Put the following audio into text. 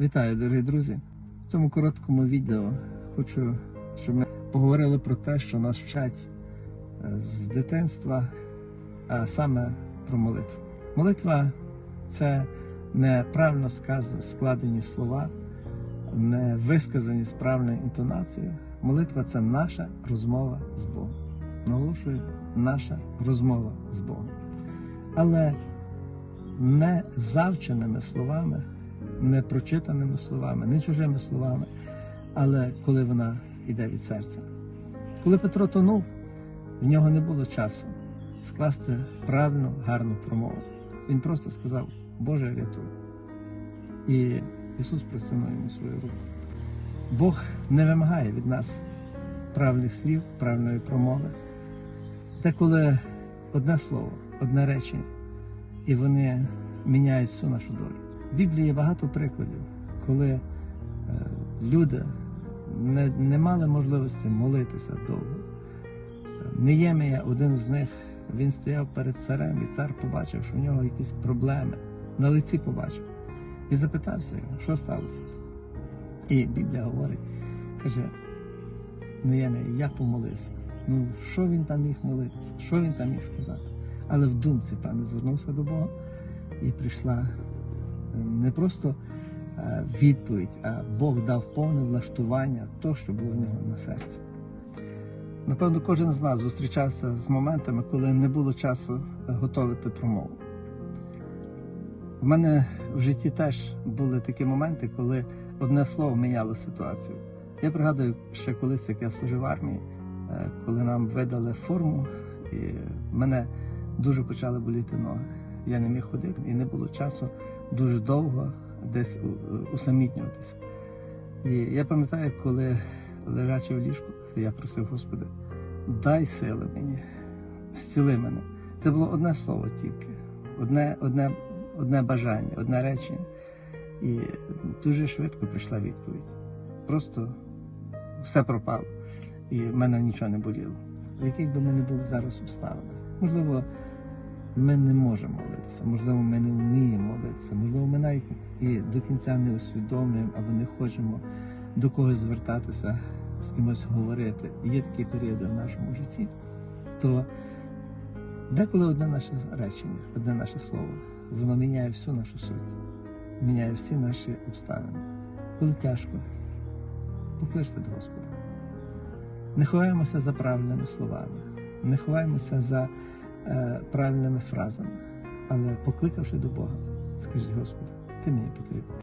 Вітаю, дорогі друзі! В цьому короткому відео хочу, щоб ми поговорили про те, що нас вчать е, з дитинства, а саме про молитву. Молитва це не правильно сказ- складені слова, не висказані з правильною інтонацією. Молитва це наша розмова з Богом. Наголошую, наша розмова з Богом. Але не завченими словами, не прочитаними словами, не чужими словами, але коли вона йде від серця. Коли Петро тонув, в нього не було часу скласти правильну, гарну промову. Він просто сказав: Боже, рятуй. І Ісус простягнув йому свою руку. Бог не вимагає від нас правильних слів, правильної промови. Деколи одне слово, одне речення, і вони міняють всю нашу долю. В Біблії є багато прикладів, коли е, люди не, не мали можливості молитися довго. Неємія, один з них, він стояв перед царем, і цар побачив, що в нього якісь проблеми. На лиці побачив. І запитався його, що сталося. І Біблія говорить, каже, Неємія, я помолився. Ну, що він там міг молитися? Що він там міг сказати? Але в думці, певне, звернувся до Бога і прийшла не просто е, відповідь, а Бог дав повне влаштування того, що було в нього на серці. Напевно, кожен з нас зустрічався з моментами, коли не було часу готувати промову. У мене в житті теж були такі моменти, коли одне слово міняло ситуацію. Я пригадую, ще колись, як я служив в армії, е, коли нам видали форму, і мене дуже почали боліти ноги. Я не міг ходити і не було часу дуже довго десь усамітнюватися. І я пам'ятаю, коли лежачи в ліжку, я просив Господи, дай сили мені, зціли мене. Це було одне слово тільки, одне, одне, одне бажання, одне речення. І дуже швидко прийшла відповідь. Просто все пропало, і в мене нічого не боліло. В яких би ми не були зараз обставинах, можливо, ми не можемо молитися, можливо, ми не вміємо молитися, можливо, ми навіть і до кінця не усвідомлюємо або не хочемо до когось звертатися, з кимось говорити. Є такі періоди в нашому житті, то деколи одне наше речення, одне наше слово, воно міняє всю нашу суть, міняє всі наші обставини. Коли тяжко, покличте до Господа. Не ховаємося за правильними словами, не ховаємося за правильними фразами, але покликавши до Бога, скажіть, Господи, ти мені потрібен.